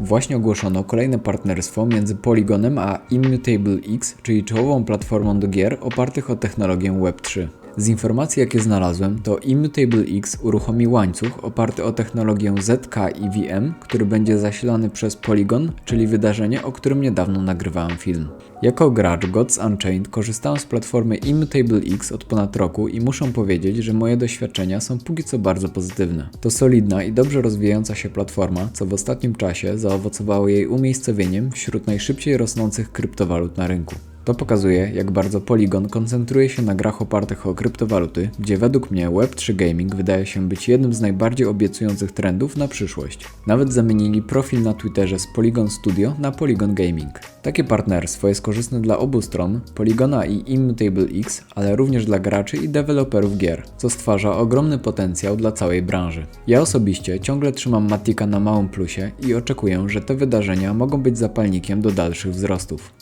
Właśnie ogłoszono kolejne partnerstwo między Polygonem a Immutable X, czyli czołową platformą do gier opartych o technologię Web3. Z informacji jakie znalazłem, to Immutable X uruchomi łańcuch oparty o technologię ZK i VM, który będzie zasilany przez Polygon, czyli wydarzenie, o którym niedawno nagrywałem film. Jako gracz Gods Unchained korzystałem z platformy Immutable X od ponad roku i muszę powiedzieć, że moje doświadczenia są póki co bardzo pozytywne. To solidna i dobrze rozwijająca się platforma, co w ostatnim czasie zaowocowało jej umiejscowieniem wśród najszybciej rosnących kryptowalut na rynku. To pokazuje, jak bardzo Polygon koncentruje się na grach opartych o kryptowaluty, gdzie według mnie Web3 Gaming wydaje się być jednym z najbardziej obiecujących trendów na przyszłość. Nawet zamienili profil na Twitterze z Polygon Studio na Polygon Gaming. Takie partnerstwo jest korzystne dla obu stron, Polygona i Immutable X, ale również dla graczy i deweloperów gier, co stwarza ogromny potencjał dla całej branży. Ja osobiście ciągle trzymam Matika na małym plusie i oczekuję, że te wydarzenia mogą być zapalnikiem do dalszych wzrostów.